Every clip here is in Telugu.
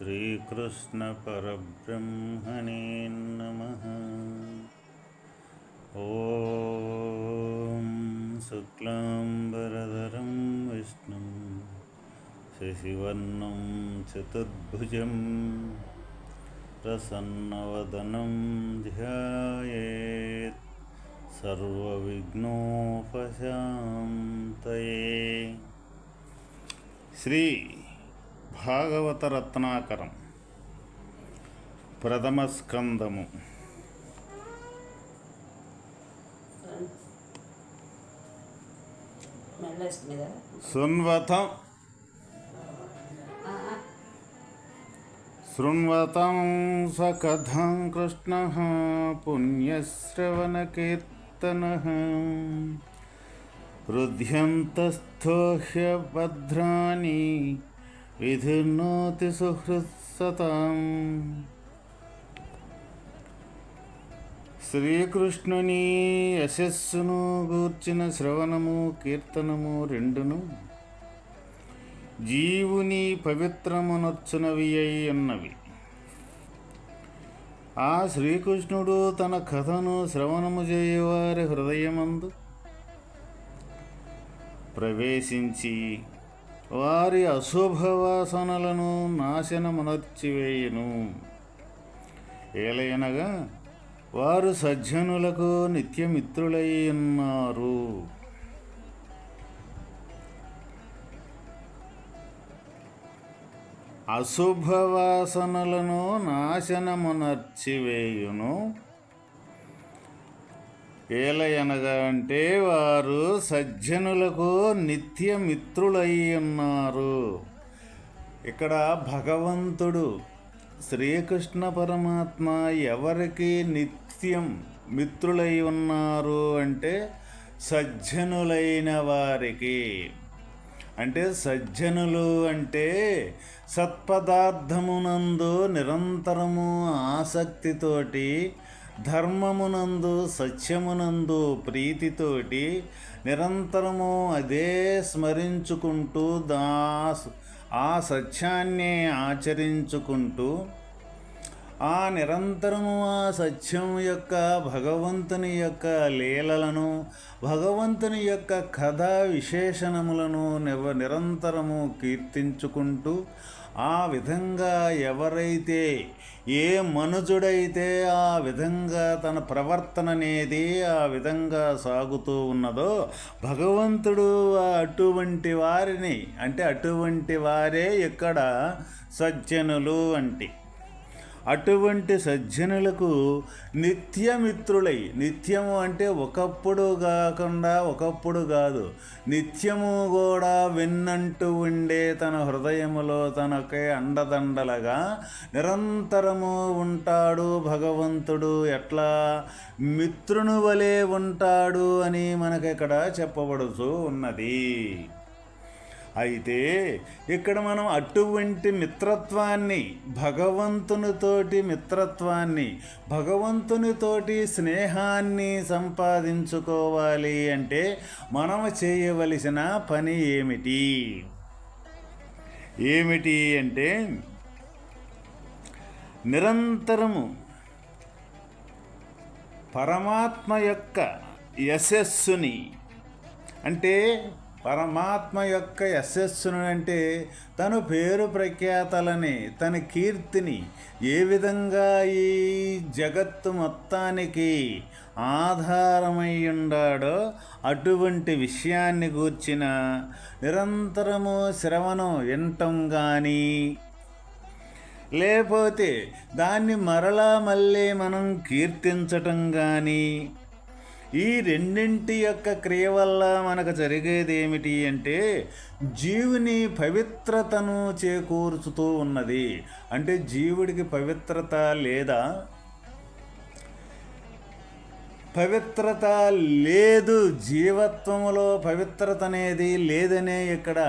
श्रीकृष्णपरब्रह्मणे नमः ॐ शुक्लाम्बरधरं विष्णुं शशिवर्णं चतुर्भुजं प्रसन्नवदनं ध्यायेत् सर्वविघ्नोपशान्तये శ్రీ భాగవత రత్నాకరం ప్రథమ స్కందము మెల్లేస్తుంది కదా శృణ్వతం శృణ్వతం సకథం కృష్ణ పుణ్యశ్రవణకీర్తన హృద్యంతస్థో హ్యభద్రాణి విధిర్నోతి సుహృత్సతాం. శ్రీకృష్ణుని యశస్సును గూర్చిన శ్రవణము కీర్తనము రెండును జీవుని పవిత్రమునొచ్చునవి అయి ఉన్నవి. ఆ శ్రీకృష్ణుడు తన కథను శ్రవణము చేయవారి హృదయమందు ప్రవేశించి వారి అశుభవాసనలను నాశనమునర్చివేయును. ఏలైనగా వారు సజ్జనులకు నిత్యమిత్రులై ఉన్నారు అశుభవాసనలను నాశనమునర్చివేయును. ఏలయనగా అంటే వారు సజ్జనులకు నిత్యమిత్రులై ఉన్నారు ఇక్కడ భగవంతుడు శ్రీకృష్ణ పరమాత్మ ఎవరికి నిత్యం మిత్రులై ఉన్నారు అంటే సజ్జనులైన వారికి. అంటే సజ్జనులు అంటే సత్పదార్థమునందు నిరంతరము ఆసక్తితోటి ధర్మమునందు సత్యమునందు ప్రీతితోటి నిరంతరము అదే స్మరించుకుంటూ దా ఆ సత్యాన్ని ఆచరించుకుంటూ ఆ నిరంతరము ఆ సత్యం యొక్క భగవంతుని యొక్క లీలలను భగవంతుని యొక్క కథా విశేషణములను నివ నిరంతరము కీర్తించుకుంటూ ఆ విధంగా ఎవరైతే ఏ మనుజుడైతే ఆ విధంగా తన ప్రవర్తన అనేది ఆ విధంగా సాగుతూ ఉన్నదో భగవంతుడు అటువంటి వారిని అంటే అటువంటి వారే ఇక్కడ సజ్జనులు అంటే. అటువంటి సజ్జనులకు నిత్యమిత్రులై నిత్యము అంటే ఒకప్పుడు కాకుండా ఒకప్పుడు కాదు. నిత్యము కూడా విన్నంటూ ఉండే తన హృదయములో తనకే అండదండలగా నిరంతరము ఉంటాడు భగవంతుడు. ఎట్లా? మిత్రుని వలె ఉంటాడు అని మనకి ఇక్కడ చెప్పబడుతూ ఉన్నది. అయితే ఇక్కడ మనం అటువంటి మిత్రత్వాన్ని భగవంతునితోటి మిత్రత్వాన్ని భగవంతునితోటి స్నేహాన్ని సంపాదించుకోవాలి అంటే మనం చేయవలసిన పని ఏమిటి? ఏమిటి అంటే నిరంతరము పరమాత్మ యొక్క యశస్సుని అంటే పరమాత్మ యొక్క యశస్సును అంటే తను పేరు ప్రఖ్యాతలని తన కీర్తిని ఏ విధంగా ఈ జగత్తు మొత్తానికి ఆధారమై ఉండాడో అటువంటి విషయాన్ని గూర్చిన నిరంతరము శ్రవణం వినటం కానీ లేకపోతే దాన్ని మరలా మళ్ళీ మనం కీర్తించటం కానీ ఈ రెండింటి యొక్క క్రియ వల్ల మనకు జరిగేది ఏమిటి అంటే జీవుని పవిత్రతను చేకూర్చుతూ ఉన్నది. అంటే జీవుడికి పవిత్రత లేదా పవిత్రత లేదు జీవత్వములో పవిత్రత అనేది లేదనే ఇక్కడ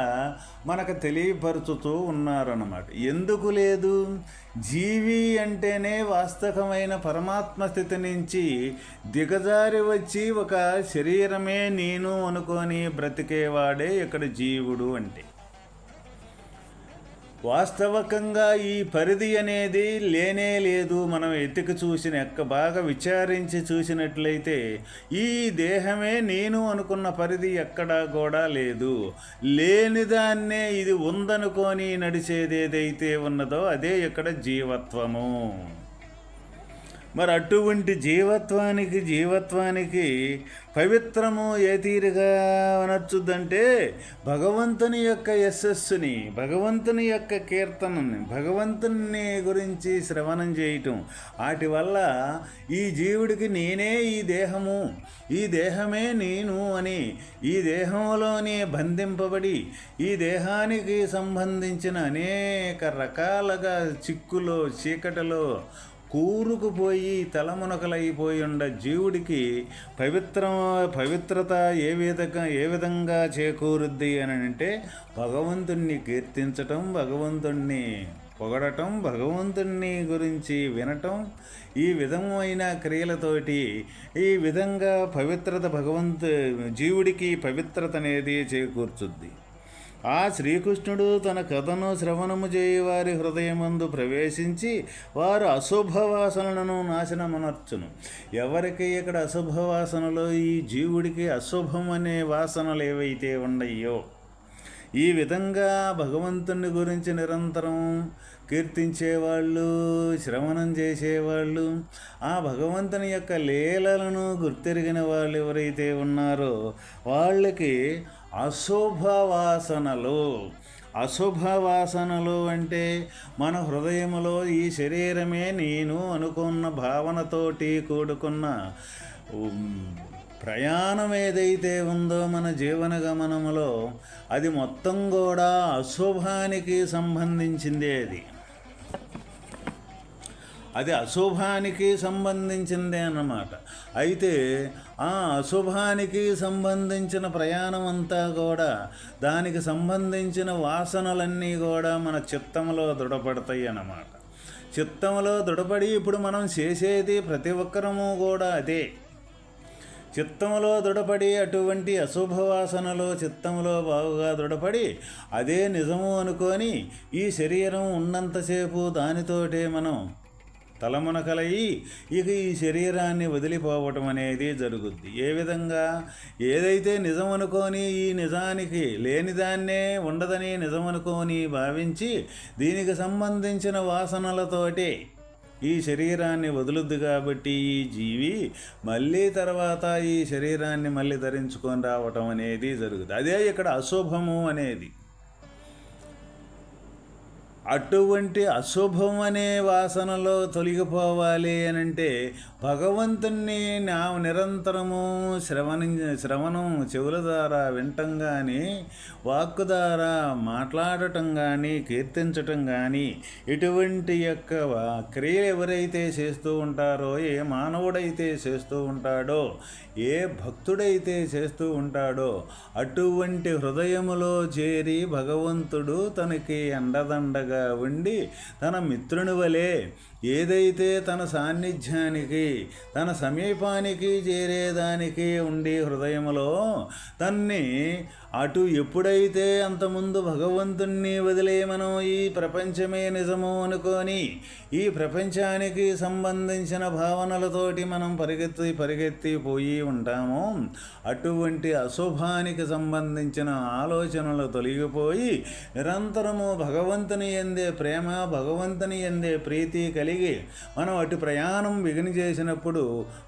మనకు తెలియపరుచుతూ ఉన్నారన్నమాట. ఎందుకు లేదు? జీవి అంటేనే వాస్తవమైన పరమాత్మ స్థితి నుంచి దిగజారి వచ్చి ఒక శరీరమే నేను అనుకొని బ్రతికేవాడే ఇక్కడ జీవుడు అంటే. వాస్తవకంగా ఈ పరిధి అనేది లేనే లేదు. మనం ఎత్తికి చూసిన ఎక్క బాగా విచారించి చూసినట్లయితే ఈ దేహమే నేను అనుకున్న పరిధి ఎక్కడా కూడా లేదు. లేనిదాన్నే ఇది ఉందనుకొని నడిచేది ఏదైతే ఉన్నదో అదే ఇక్కడ జీవత్వము. మరి అటువంటి జీవత్వానికి జీవత్వానికి పవిత్రము ఏ తీరుగా అనొచ్చుద్దంటే భగవంతుని యొక్క యశస్సుని భగవంతుని యొక్క కీర్తనని భగవంతుని గురించి శ్రవణం చేయటం. వాటి వల్ల ఈ జీవుడికి నేనే ఈ దేహము ఈ దేహమే నేను అని ఈ దేహంలోనే బంధింపబడి ఈ దేహానికి సంబంధించిన అనేక రకాలుగా చిక్కులో చీకటిలో కూరుకుపోయి తలమునకలైపోయి ఉండ జీవుడికి పవిత్ర పవిత్రత ఏ విధంగా ఏ విధంగా చేకూరుద్ది అని అంటే భగవంతుణ్ణి కీర్తించటం భగవంతుణ్ణి పొగడటం భగవంతుణ్ణి గురించి వినటం ఈ విధమైన క్రియలతోటి ఈ విధంగా పవిత్రత భగవంతు జీవుడికి పవిత్రత అనేది చేకూర్చుద్ది. ఆ శ్రీకృష్ణుడు తన కథను శ్రవణము చేయి వారి హృదయమందు ప్రవేశించి వారు అశుభవాసనలను నాశనమనర్చును. ఎవరికి ఇక్కడ అశుభవాసనలో ఈ జీవుడికి అశుభం అనే వాసనలు ఏవైతే ఉన్నాయో ఈ విధంగా భగవంతుని గురించి నిరంతరం కీర్తించేవాళ్ళు శ్రవణం చేసేవాళ్ళు ఆ భగవంతుని యొక్క లీలలను గుర్తెరిగిన వాళ్ళు ఎవరైతే ఉన్నారో వాళ్ళకి అశుభవాసనలు అశుభవాసనలు అంటే మన హృదయములో ఈ శరీరమే నేను అనుకున్న భావనతోటి కూడుకున్న ప్రయాణం ఏదైతే ఉందో మన జీవన గమనములో అది మొత్తం కూడా అశుభానికి సంబంధించిందే అది. అది అశుభానికి సంబంధించిందే అన్నమాట. అయితే ఆ అశుభానికి సంబంధించిన ప్రయాణం అంతా కూడా దానికి సంబంధించిన వాసనలన్నీ కూడా మన చిత్తంలో దృఢపడతాయి అన్నమాట. చిత్తంలో దృఢపడి ఇప్పుడు మనం చేసేది ప్రతి ఒక్కరము కూడా అదే. చిత్తములో దృఢపడి అటువంటి అశుభ వాసనలు చిత్తములో బాగుగా దృఢపడి అదే నిజము అనుకొని ఈ శరీరం ఉన్నంతసేపు దానితోటే మనం తలమునకలయ్యి ఇక ఈ శరీరాన్ని వదిలిపోవటం అనేది జరుగుద్ది. ఏ విధంగా? ఏదైతే నిజం అనుకొని ఈ నిజానికి లేనిదాన్నే ఉండదని నిజం అనుకొని భావించి దీనికి సంబంధించిన వాసనలతోటి ఈ శరీరాన్ని వదులుద్ది కాబట్టి ఈ జీవి మళ్ళీ తర్వాత ఈ శరీరాన్ని మళ్ళీ ధరించుకొని రావటం అనేది జరుగుతుంది అదే ఇక్కడ అశుభము అనేది. అటువంటి అశుభం అనే వాసనలో తొలగిపోవాలి అని అంటే భగవంతుణ్ణి నా నిరంతరము శ్రవణ శ్రవణం చెవుల ద్వారా వినటం కానీ వాక్కు ద్వారా మాట్లాడటం కానీ కీర్తించటం కానీ ఇటువంటి యొక్క క్రియలు ఎవరైతే చేస్తూ ఉంటారో ఏ మానవుడైతే చేస్తూ ఉంటాడో ఏ భక్తుడైతే చేస్తూ ఉంటాడో అటువంటి హృదయములో చేరి భగవంతుడు తనకి అండదండగా ఉండి తన మిత్రుని వలె ఏదైతే తన సాన్నిధ్యానికి తన సమీపానికి చేరేదానికి ఉండి హృదయంలో తన్ని అటు ఎప్పుడైతే అంతముందు భగవంతుణ్ణి వదిలే మనం ఈ ప్రపంచమే నిజము అనుకొని ఈ ప్రపంచానికి సంబంధించిన భావనలతోటి మనం పరిగెత్తి పరిగెత్తి పోయి ఉంటామో అటువంటి అశుభానికి సంబంధించిన ఆలోచనలు తొలగిపోయి నిరంతరము భగవంతుని ఎందే ప్రేమ భగవంతుని ఎందే ప్రీతి కలిగి మనం అటు ప్రయాణం బిగిని చేసినప్పుడు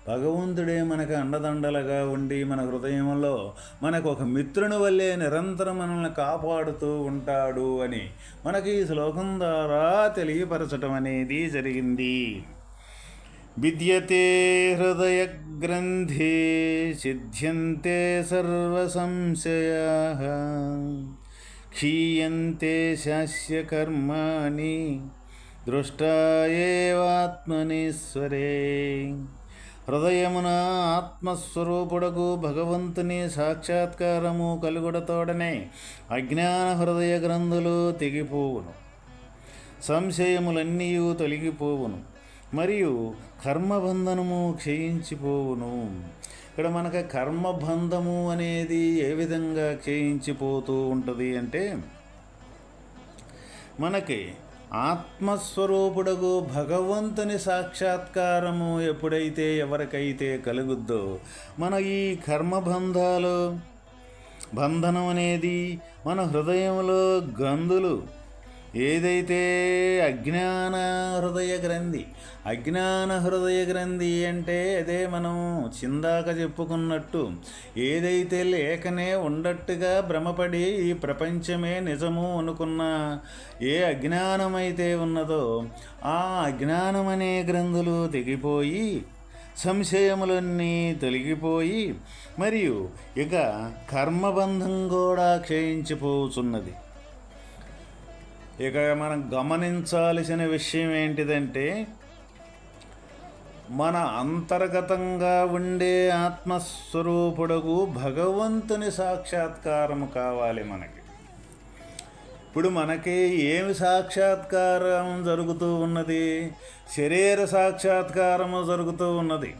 భగవంతుడే మనకు అండదండలుగా ఉండి మన హృదయంలో మనకు ఒక మిత్రుని వల్లే నిరంతరం మనల్ని కాపాడుతూ ఉంటాడు అని మనకి ఈ శ్లోకం ద్వారా తెలియపరచటం అనేది జరిగింది. విద్యతే హృదయ గ్రంథి సిద్ధ్యంతే సర్వసంశయా క్షీయంతే శాస్యకర్మాణి దృష్టాయేవాత్మనేశ్వరే. హృదయమున ఆత్మస్వరూపుడకు భగవంతుని సాక్షాత్కారము కలుగుడతోడనే అజ్ఞాన హృదయ గ్రంథులు తెగిపోవును. సంశయములన్నీ తొలగిపోవును. మరియు కర్మబంధనము క్షయించిపోవును. ఇక్కడ మనకు కర్మబంధము అనేది ఏ విధంగా క్షయించిపోతూ ఉంటుంది అంటే మనకి ఆత్మస్వరూపుడగు భగవంతుని సాక్షాత్కారము ఎప్పుడైతే ఎవరికైతే కలుగుద్దో మన ఈ కర్మబంధాలు బంధనం అనేది మన హృదయంలో గందులు ఏదైతే అజ్ఞాన హృదయ గ్రంథి అజ్ఞాన హృదయ గ్రంథి అంటే అదే మనం చిందాక చెప్పుకున్నట్టు ఏదైతే లేకనే ఉండట్టుగా భ్రమపడి ఈ ప్రపంచమే నిజము అనుకున్న ఏ అజ్ఞానమైతే ఉన్నదో ఆ అజ్ఞానమనే గ్రంథులు తెగిపోయి సంశయములన్నీ తొలగిపోయి మరియు ఇక కర్మబంధం కూడా క్షయించిపోతున్నది. ఇక మనం గమనించాల్సిన విషయం ఏంటిదంటే మన అంతర్గతంగా ఉండే ఆత్మస్వరూపుడకు భగవంతుని సాక్షాత్కారం కావాలి మనకి. ఇప్పుడు మనకి ఏమి సాక్షాత్కారం జరుగుతూ ఉన్నది? శరీర సాక్షాత్కారము జరుగుతూ ఉన్నది.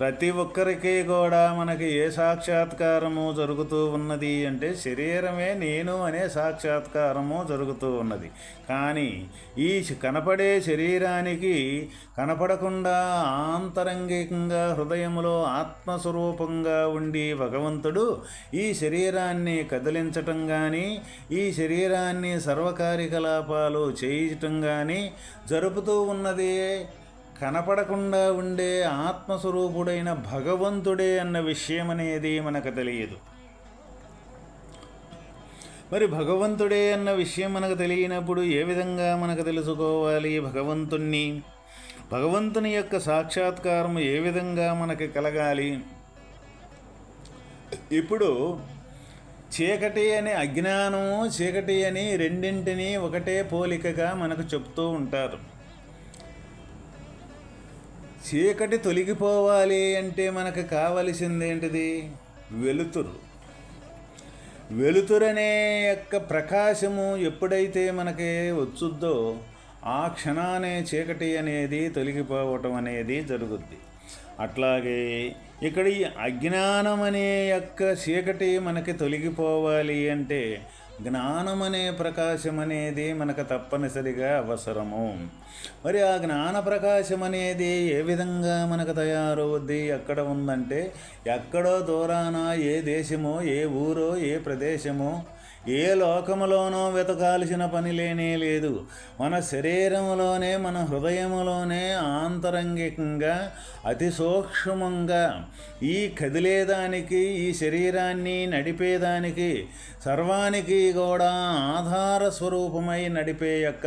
ప్రతి ఒక్కరికి కూడా మనకి ఏ సాక్షాత్కారము జరుగుతూ ఉన్నది అంటే శరీరమే నేను అనే సాక్షాత్కారము జరుగుతూ ఉన్నది. కానీ ఈ కనపడే శరీరానికి కనపడకుండా ఆంతరంగికంగా హృదయంలో ఆత్మస్వరూపంగా ఉండి భగవంతుడు ఈ శరీరాన్ని కదిలించటం కానీ ఈ శరీరాన్ని సర్వకార్యకలాపాలు చేయటం కానీ జరుపుతూ ఉన్నది కనపడకుండా ఉండే ఆత్మస్వరూపుడైన భగవంతుడే అన్న విషయం అనేది మనకు తెలియదు. మరి భగవంతుడే అన్న విషయం మనకు తెలియనప్పుడు ఏ విధంగా మనకు తెలుసుకోవాలి భగవంతుణ్ణి? భగవంతుని యొక్క సాక్షాత్కారం ఏ విధంగా మనకి కలగాలి? ఇప్పుడు చీకటి అనే అజ్ఞానము చీకటి అని రెండింటినీ ఒకటే పోలికగా మనకు చెప్తూ ఉంటారు. చీకటి తొలగిపోవాలి అంటే మనకు కావలసింది ఏంటిది? వెలుతురు. వెలుతురనే యొక్క ప్రకాశము ఎప్పుడైతే మనకి వచ్చుద్దో ఆ క్షణానే చీకటి అనేది తొలగిపోవటం అనేది జరుగుద్ది. అట్లాగే ఇక్కడ ఈ అజ్ఞానం అనే యొక్క చీకటి మనకి తొలగిపోవాలి అంటే జ్ఞానం అనే ప్రకాశం అనేది మనకు తప్పనిసరిగా అవసరము. మరి ఆ జ్ఞాన ప్రకాశం అనేది ఏ విధంగా మనకు తయారవుద్ది? ఎక్కడ ఉందంటే ఎక్కడో దూరాన ఏ దేశమో ఏ ఊరో ఏ ప్రదేశమో ఏ లోకములోనో వెతకాల్సిన పని లేనే లేదు. మన శరీరములోనే మన హృదయములోనే ఆంతరంగికంగా అతి సూక్ష్మంగా ఈ కదిలేదానికి ఈ శరీరాన్ని నడిపేదానికి సర్వానికి కూడా ఆధార స్వరూపమై నడిపే యొక్క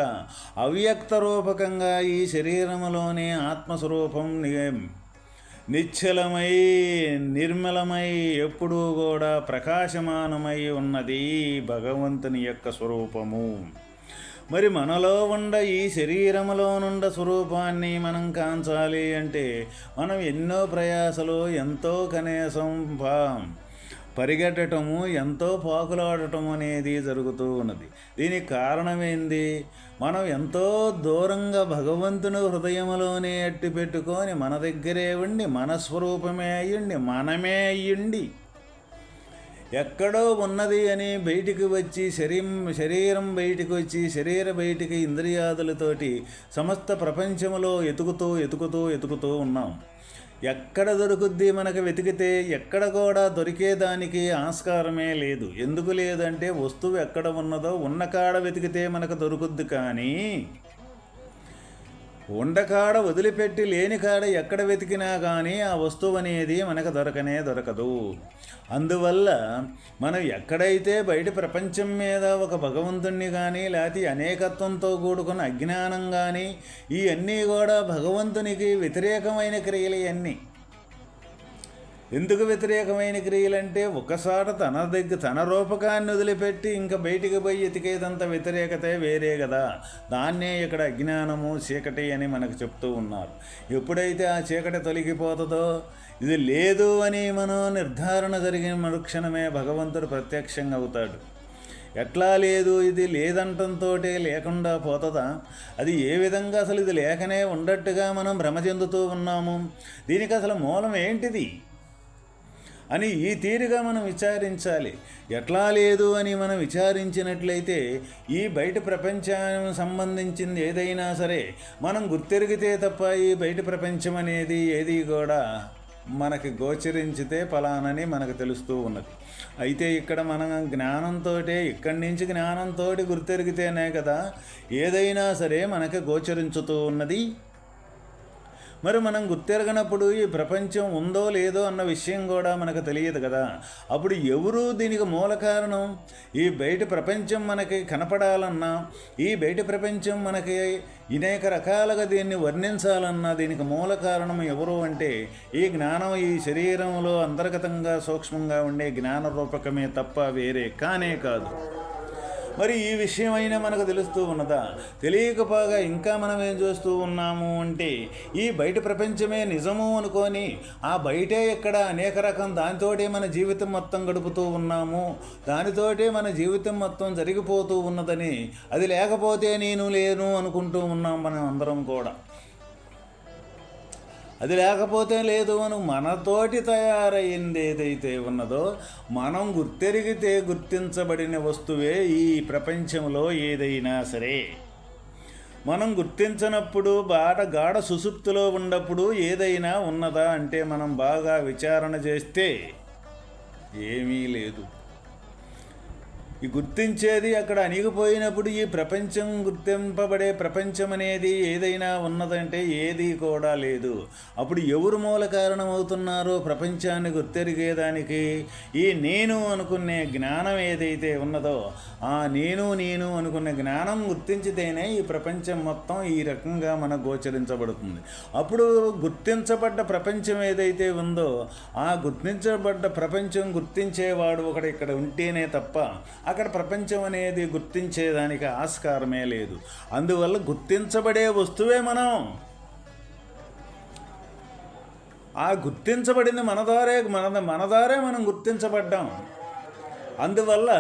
అవ్యక్త రూపకంగా ఈ శరీరములోనే ఆత్మస్వరూపం నిశ్చలమై నిర్మలమై ఎప్పుడూ కూడా ప్రకాశమానమై ఉన్నది భగవంతుని యొక్క స్వరూపము. మరి మనలో ఉండ ఈ శరీరములో నుండ స్వరూపాన్ని మనం కాంచాలి అంటే మనం ఎన్నో ప్రయాసలు ఎంతో కనీసం పరిగెట్టడము ఎంతో పాకులాడటం అనేది జరుగుతూ ఉన్నది. దీనికి కారణమేంది? మనం ఎంతో దూరంగా భగవంతుని హృదయంలోనే అట్టి పెట్టుకొని మన దగ్గరే ఉండి మన స్వరూపమే అయ్యుండి మనమే అయ్యుండి ఎక్కడో ఉన్నది అని బయటికి వచ్చి శరీరం శరీరం బయటికి వచ్చి శరీర బయటికి ఇంద్రియాదులతోటి సమస్త ప్రపంచంలో ఎతుకుతూ ఎతుకుతూ ఎతుకుతూ ఉన్నాం. ఎక్కడ దొరుకుద్ది మనకు వెతికితే ఎక్కడ కూడా దొరికేదానికి ఆస్కారమే లేదు. ఎందుకు లేదంటే వస్తువు ఎక్కడ ఉన్నదో ఉన్న కాడ వెతికితే మనకు దొరుకుద్ది కానీ ఉండకాడ వదిలిపెట్టి లేని కాడ ఎక్కడ వెతికినా కానీ ఆ వస్తువు అనేది మనకు దొరకనే దొరకదు. అందువల్ల మనం ఎక్కడైతే బయట ప్రపంచం మీద ఒక భగవంతుణ్ణి కానీ లేకపోతే అనేకత్వంతో కూడుకున్న అజ్ఞానం కానీ ఇవన్నీ కూడా భగవంతునికి వ్యతిరేకమైన క్రియలు ఇవన్నీ ఎందుకు వ్యతిరేకమైన క్రియలంటే ఒకసారి తన దగ్గర తన రూపకాన్ని వదిలిపెట్టి ఇంకా బయటికి పోయి ఎతికేదంత వ్యతిరేకతే వేరే కదా దాన్నే ఇక్కడ అజ్ఞానము చీకటి అని మనకు చెప్తూ ఉన్నారు. ఎప్పుడైతే ఆ చీకటి తొలగిపోతుందో ఇది లేదు అని మనం నిర్ధారణ జరిగిన మరుక్షణమే భగవంతుడు ప్రత్యక్షంగా అవుతాడు. ఎట్లా లేదు ఇది లేదంటంతో లేకుండా పోతుందా? అది ఏ విధంగా అసలు ఇది లేకనే ఉండట్టుగా మనం భ్రమ చెందుతూ ఉన్నాము? దీనికి అసలు మూలం ఏంటిది? అని ఈ తీరుగా మనం విచారించాలి. ఎట్లా లేదు అని మనం విచారించినట్లయితే ఈ బయట ప్రపంచానికి సంబంధించింది ఏదైనా సరే మనం గుర్తెరిగితే తప్ప ఈ బయట ప్రపంచం అనేది ఏది కూడా మనకి గోచరించితే ఫలానని మనకు తెలుస్తూ ఉన్నది. అయితే ఇక్కడ మనం జ్ఞానంతో ఇక్కడి నుంచి జ్ఞానంతో గుర్తెరిగితేనే కదా ఏదైనా సరే మనకి గోచరించుతూ ఉన్నది. మరి మనం గుర్తెరగనప్పుడు ఈ ప్రపంచం ఉందో లేదో అన్న విషయం కూడా మనకు తెలియదు కదా. అప్పుడు ఎవరు దీనికి మూల కారణం? ఈ బయట ప్రపంచం మనకి కనపడాలన్నా ఈ బయట ప్రపంచం మనకి అనేక రకాలుగా దీన్ని వర్ణించాలన్నా దీనికి మూల కారణం ఎవరు అంటే ఈ జ్ఞానం ఈ శరీరంలో అంతర్గతంగా సూక్ష్మంగా ఉండే జ్ఞాన రూపకమే తప్ప వేరే కానే కాదు. మరి ఈ విషయమైనా మనకు తెలుస్తూ ఉన్నదా? తెలియకపోగా ఇంకా మనం ఏం చూస్తూ ఉన్నాము అంటే ఈ బయట ప్రపంచమే నిజము అనుకొని ఆ బయటే ఎక్కడ అనేక రకం దానితోటే మన జీవితం మొత్తం గడుపుతూ ఉన్నాము దానితోటే మన జీవితం మొత్తం జరిగిపోతూ ఉన్నదని అది లేకపోతే నేను లేను అనుకుంటూ ఉన్నాం మనం అందరం కూడా. అది లేకపోతే లేదు అని మనతోటి తయారైంది ఏదైతే ఉన్నదో మనం గుర్తెరిగితే గుర్తించబడిన వస్తువే ఈ ప్రపంచంలో ఏదైనా సరే. మనం గుర్తించినప్పుడు బాట గాఢ సుసుప్తిలో ఉన్నప్పుడు ఏదైనా ఉన్నదా అంటే మనం బాగా విచారణ చేస్తే ఏమీ లేదు. ఈ గుర్తించేది అక్కడ అణిగిపోయినప్పుడు ఈ ప్రపంచం గుర్తింపబడే ప్రపంచం అనేది ఏదైనా ఉన్నదంటే ఏది కూడా లేదు. అప్పుడు ఎవరు మూల కారణం అవుతున్నారో ప్రపంచాన్ని గుర్తెరిగేదానికి ఈ నేను అనుకునే జ్ఞానం ఏదైతే ఉన్నదో ఆ నేను నేను అనుకునే జ్ఞానం గుర్తించితేనే ఈ ప్రపంచం మొత్తం ఈ రకంగా మనకు గోచరించబడుతుంది. అప్పుడు గుర్తించబడ్డ ప్రపంచం ఏదైతే ఉందో ఆ గుర్తించబడ్డ ప్రపంచం గుర్తించేవాడు ఒకడు ఇక్కడ ఉంటేనే తప్ప అక్కడ ప్రపంచం అనేది గుర్తించేదానికి ఆస్కారమే లేదు. అందువల్ల గుర్తించబడే వస్తువే మనం. ఆ గుర్తించబడింది మన ద్వారే మన మన ద్వారే మనం గుర్తించబడ్డాం. అందువల్ల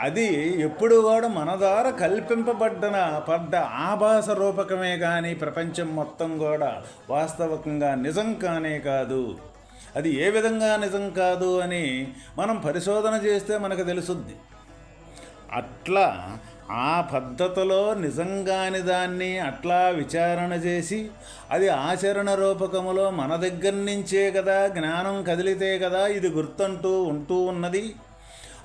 అది ఎప్పుడు కూడా మన ద్వారా కల్పింపబడ్డన పడ్డ ఆభాస రూపకమే కానీ ప్రపంచం మొత్తం కూడా వాస్తవకంగా నిజం కానే కాదు. అది ఏ విధంగా నిజం కాదు అని మనం పరిశోధన చేస్తే మనకు తెలుసుద్ది. అట్లా ఆ పద్ధతిలో నిజంగాని దాన్ని అట్లా విచారణ చేసి అది ఆచరణ రూపకములో మన దగ్గర నుంచే కదా జ్ఞానం కదిలితే కదా ఇది గుర్తుంటూ ఉంటూ ఉన్నది.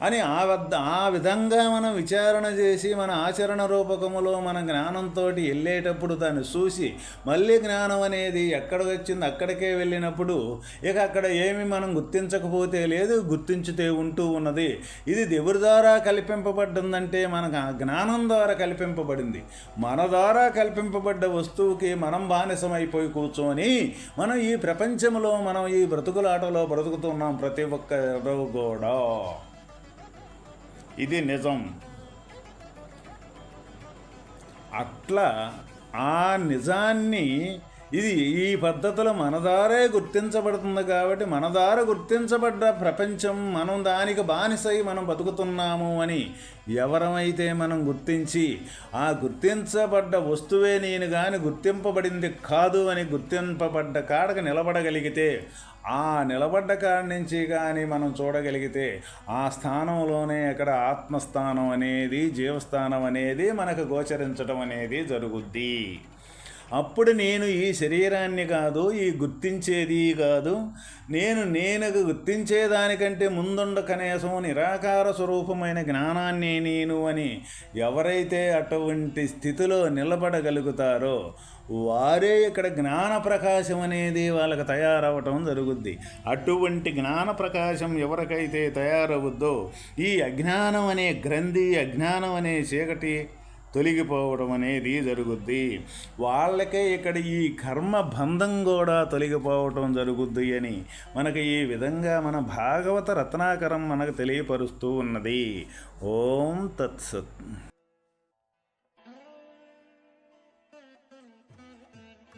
అని ఆ వద్ద ఆ విధంగా మనం విచారణ చేసి మన ఆచరణ రూపకములో మన జ్ఞానంతో వెళ్ళేటప్పుడు దాన్ని చూసి మళ్ళీ జ్ఞానం అనేది ఎక్కడ వచ్చింది అక్కడికే వెళ్ళినప్పుడు ఇక అక్కడ ఏమి మనం గుర్తించకపోతే లేదు గుర్తించితే ఉంటూ ఉన్నది. ఇది దేవుడి ద్వారా కల్పింపబడ్డందంటే మనకు ఆ జ్ఞానం ద్వారా కల్పింపబడింది. మన ద్వారా కల్పింపబడ్డ వస్తువుకి మనం బానిసమైపోయి కూర్చొని మనం ఈ ప్రపంచంలో మనం ఈ బ్రతుకులాటలో బ్రతుకుతున్నాం ప్రతి ఒక్కరు కూడా. ఇది నిజం. అట్లా ఆ నిజాన్ని ఇది ఈ పద్ధతిలో మనదారే గుర్తించబడుతుంది కాబట్టి మనదార గుర్తించబడ్డ ప్రపంచం మనం దానికి బానిసై మనం బతుకుతున్నాము అని ఎవరమైతే మనం గుర్తించి ఆ గుర్తించబడ్డ వస్తువే నేను కానీ గుర్తింపబడింది కాదు అని గుర్తింపబడ్డ కాడకు నిలబడగలిగితే ఆ నిలబడ్డ కాడి నుంచి కానీ మనం చూడగలిగితే ఆ స్థానంలోనే అక్కడ ఆత్మస్థానం అనేది జీవస్థానం అనేది మనకు గోచరించడం అనేది జరుగుద్ది. అప్పుడు నేను ఈ శరీరాన్ని కాదు ఈ గుర్తించేది కాదు. నేను నేను గుర్తించేదానికంటే ముందుండ కనీసం నిరాకార స్వరూపమైన జ్ఞానాన్ని నేను అని ఎవరైతే అటువంటి స్థితిలో నిలబడగలుగుతారో వారే ఇక్కడ జ్ఞాన ప్రకాశం అనేది వాళ్ళకి తయారవటం జరుగుద్ది. అటువంటి జ్ఞాన ప్రకాశం ఎవరికైతే తయారవుద్దో ఈ అజ్ఞానం అనే గ్రంథి అజ్ఞానం అనే చీకటి తొలగిపోవడం అనేది జరుగుద్ది. వాళ్ళకే ఇక్కడ ఈ కర్మ బంధం కూడా తొలగిపోవటం జరుగుద్ది అని మనకి ఈ విధంగా మన భాగవత రత్నాకరం మనకు తెలియపరుస్తూ ఉన్నది. ఓం తత్సత్.